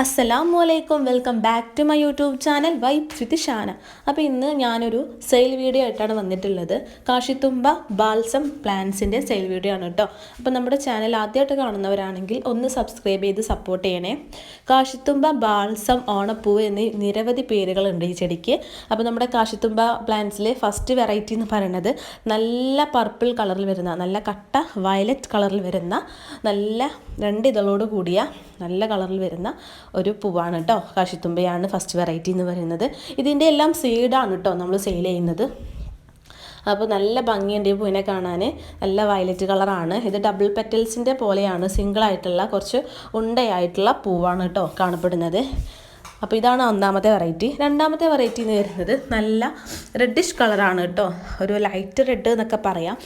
അസ്സലാമു അലൈക്കും. Welcome back to my YouTube channel vibes with Shana അപ്പോൾ ഇന്ന് ഞാനൊരു സെയിൽ വീഡിയോ ആയിട്ടാണ് വന്നിട്ടുള്ളത്. കാശിത്തുമ്പ ബാൽസം പ്ലാന്റ്സിന്റെ സെയിൽ വീഡിയോ ആണ് കേട്ടോ. അപ്പോൾ നമ്മുടെ ചാനൽ ആദ്യമായിട്ട് കാണുന്നവരാണെങ്കിൽ ഒന്ന് സബ്സ്ക്രൈബ് ചെയ്ത് സപ്പോർട്ട് ചെയ്യണേ. കാശിത്തുമ്പ ബാൽസം ഓണപ്പൂവ് എന്നീ നിരവധി പേരുകളുണ്ട് ഈ ചെടിക്ക്. അപ്പോൾ നമ്മുടെ കാശിത്തുമ്പ പ്ലാന്റ്സിലെ ഫസ്റ്റ് വെറൈറ്റി എന്ന് പറയുന്നത് നല്ല പർപ്പിൾ കളറിൽ വരുന്ന നല്ല കട്ട വയലറ്റ് കളറിൽ വരുന്ന നല്ല രണ്ട് ഇതളോട് കൂടിയ നല്ല കളറിൽ വരുന്ന ഒരു പൂവാണ് കേട്ടോ കാശിത്തുമ്പയാണ് ഫസ്റ്റ് വെറൈറ്റി എന്ന് പറയുന്നത്. ഇതിന്റെ എല്ലാം സീഡാണ് കേട്ടോ നമ്മൾ സെയിൽ ചെയ്യുന്നത്. അപ്പോൾ നല്ല ഭംഗിയുണ്ട് ഈ പൂവിനെ കാണാൻ നല്ല വയലറ്റ് കളറാണ് ഇത് ഡബിൾ പെറ്റൽസിന്റെ പോലെയാണ്. സിംഗിൾ ആയിട്ടുള്ള കുറച്ച് ഉണ്ടയായിട്ടുള്ള പൂവാണ് കേട്ടോ കാണപ്പെടുന്നത്. അപ്പോൾ ഇതാണ് ഒന്നാമത്തെ വെറൈറ്റി രണ്ടാമത്തെ വെറൈറ്റി എന്ന് വരുന്നത് നല്ല റെഡിഷ് കളറാണ് കേട്ടോ ഒരു ലൈറ്റ് റെഡ് എന്നൊക്കെ പറയാം.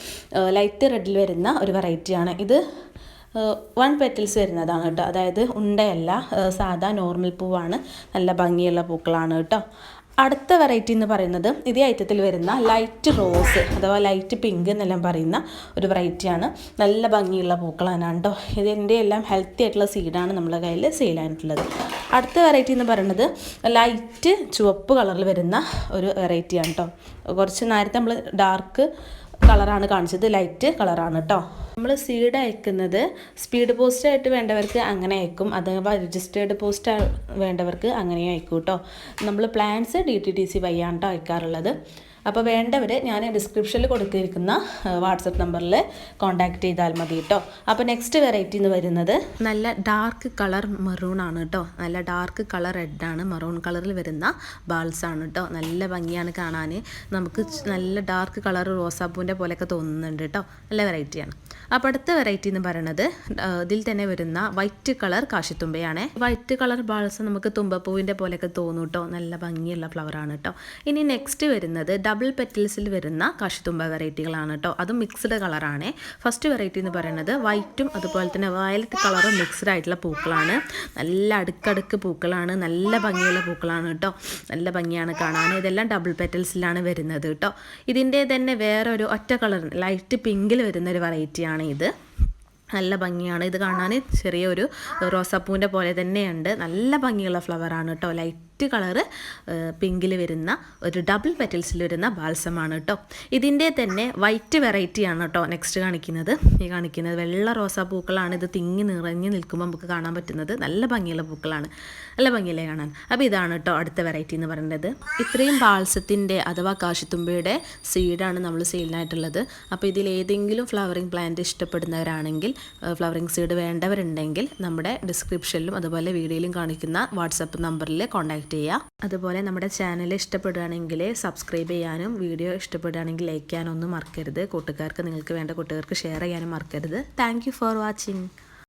ലൈറ്റ് റെഡിൽ വരുന്ന ഒരു വെറൈറ്റിയാണ് ഇത് വൺ പെറ്റൽസ് വരുന്നതാണ് കേട്ടോ. അതായത് ഉണ്ടയല്ല സാധാ നോർമൽ പൂവാണ്. നല്ല ഭംഗിയുള്ള പൂക്കളാണ് കേട്ടോ. അടുത്ത വെറൈറ്റി എന്ന് പറയുന്നത് ഇതേ ഐറ്റത്തിൽ വരുന്ന ലൈറ്റ് റോസ് അഥവാ ലൈറ്റ് പിങ്ക് എന്നെല്ലാം പറയുന്ന ഒരു വെറൈറ്റിയാണ് നല്ല ഭംഗിയുള്ള പൂക്കളാണ് കേട്ടോ. ഇതിന്റെ എല്ലാം ഹെൽത്തി ആയിട്ടുള്ള സീഡാണ് നമ്മുടെ കയ്യിൽ സെയിലായിട്ടുള്ളത് അടുത്ത വെറൈറ്റി എന്ന് പറയുന്നത് ലൈറ്റ് ചുവപ്പ് കളറിൽ വരുന്ന ഒരു വെറൈറ്റിയാണ് കേട്ടോ. കുറച്ച് നേരത്തെ നമ്മൾ ഡാർക്ക് കളറാണ് കാണിച്ചത്. ലൈറ്റ് കളറാണ് കേട്ടോ നമ്മൾ സീഡ് അയക്കുന്നത് സ്പീഡ് പോസ്റ്റ് ആയിട്ട് വേണ്ടവർക്ക് അങ്ങനെ അയക്കും. അഥവാ രജിസ്റ്റേർഡ് പോസ്റ്റ് വേണ്ടവർക്ക് അങ്ങനെ അയക്കും കേട്ടോ നമ്മൾ plans D T T C വഴിയാണ് കേട്ടോ അയക്കാറുള്ളത്. അപ്പോൾ വേണ്ടവർ ഞാൻ ഡിസ്ക്രിപ്ഷനിൽ കൊടുത്തിരിക്കുന്ന വാട്സപ്പ് നമ്പറിൽ കോൺടാക്റ്റ് ചെയ്താൽ മതി കേട്ടോ. അപ്പോൾ നെക്സ്റ്റ് വെറൈറ്റി എന്ന് വരുന്നത് നല്ല ഡാർക്ക് കളർ മെറൂൺ ആണ് കേട്ടോ. നല്ല ഡാർക്ക് കളർ റെഡ് ആണ്. മെറൂൺ കളറിൽ വരുന്ന ബാൾസ് ആണ് കേട്ടോ. നല്ല ഭംഗിയാണ് കാണാൻ. നമുക്ക് നല്ല ഡാർക്ക് കളർ റോസാപ്പൂവിന്റെ പോലെയൊക്കെ തോന്നുന്നുണ്ട് കേട്ടോ. നല്ല വെറൈറ്റിയാണ് അപ്പോൾ അടുത്ത വെറൈറ്റി എന്ന് പറയുന്നത് ഇതിൽ തന്നെ വരുന്ന വൈറ്റ് കളർ കാശിത്തുമ്പയാണ്. വൈറ്റ് കളർ ബാൾസ് നമുക്ക് തുമ്പപ്പൂവിന്റെ പോലെയൊക്കെ തോന്നും കേട്ടോ. നല്ല ഭംഗിയുള്ള ഫ്ലവറാണ് കേട്ടോ. ഇനി നെക്സ്റ്റ് വരുന്നത് ഡബിൾ പെറ്റൽസിൽ വരുന്ന കാശിത്തുമ്പ വെറൈറ്റികളാണ് കേട്ടോ അതും മിക്സ്ഡ് കളറാണ് ഫസ്റ്റ് വെറൈറ്റി എന്ന് പറയുന്നത് വൈറ്റും അതുപോലെ തന്നെ വയലറ്റ് കളറും മിക്സ്ഡ് ആയിട്ടുള്ള പൂക്കളാണ്. നല്ല അടുക്കടുക്ക് പൂക്കളാണ്. നല്ല ഭംഗിയുള്ള പൂക്കളാണ് കേട്ടോ നല്ല ഭംഗിയാണ് കാണാൻ. ഇതെല്ലാം ഡബിൾ പെറ്റൽസിലാണ് വരുന്നത് കേട്ടോ ഇതിന്റെ തന്നെ വേറെ ഒരു ഒറ്റ കളർ ലൈറ്റ് പിങ്കിൽ വരുന്ന ഒരു വെറൈറ്റിയാണ് ഇത്. നല്ല ഭംഗിയാണ്. ഇത് കാണാൻ ചെറിയൊരു റോസാപ്പൂവിന്റെ പോലെ തന്നെയുണ്ട്. നല്ല ഭംഗിയുള്ള ഫ്ലവറാണ് കേട്ടോ ലൈറ്റ് കളറ് പിങ്കിൽ വരുന്ന ഒരു ഡബിൾ പെറ്റൽസിൽ വരുന്ന ബാൽസമാണ് കേട്ടോ ഇതിന്റെ തന്നെ വൈറ്റ് വെറൈറ്റിയാണ് കേട്ടോ നെക്സ്റ്റ് കാണിക്കുന്നത്. ഈ കാണിക്കുന്നത് വെള്ള റോസാ പൂക്കളാണ്. ഇത് തിങ്ങി നിറഞ്ഞ് നിൽക്കുമ്പോൾ നമുക്ക് കാണാൻ പറ്റുന്നത്. നല്ല ഭംഗിയുള്ള പൂക്കളാണ്. നല്ല ഭംഗിയിലെ കാണാൻ? അപ്പോൾ ഇതാണ് കേട്ടോ അടുത്ത വെറൈറ്റി എന്ന് പറയുന്നത്. ഇത്രയും ബാൽസത്തിന്റെ അഥവാ കാശിത്തുമ്പയുടെ സീഡാണ് നമ്മൾ സെയിലിനായിട്ടുള്ളത്. അപ്പോൾ ഇതിൽ ഏതെങ്കിലും ഫ്ലവറിങ് പ്ലാന്റ് ഇഷ്ടപ്പെടുന്നവരാണെങ്കിൽ ഫ്ലവറിങ് സീഡ് വേണ്ടവരുണ്ടെങ്കിൽ നമ്മുടെ ഡിസ്ക്രിപ്ഷനിലും അതുപോലെ വീഡിയോയിലും കാണിക്കുന്ന വാട്സപ്പ് നമ്പറിൽ കോൺടാക്റ്റ് ചെയ്യുക അതുപോലെ നമ്മുടെ ചാനൽ ഇഷ്ടപ്പെടുകയാണെങ്കിൽ സബ്സ്ക്രൈബ് ചെയ്യാനും വീഡിയോ ഇഷ്ടപ്പെടുകയാണെങ്കിൽ ലൈക്ക് ചെയ്യാനൊന്നും മറക്കരുത്. കൂട്ടുകാർക്ക് നിങ്ങൾക്ക് വേണ്ട കൂട്ടുകാർക്ക് ഷെയർ ചെയ്യാനും മറക്കരുത്. Thank for watching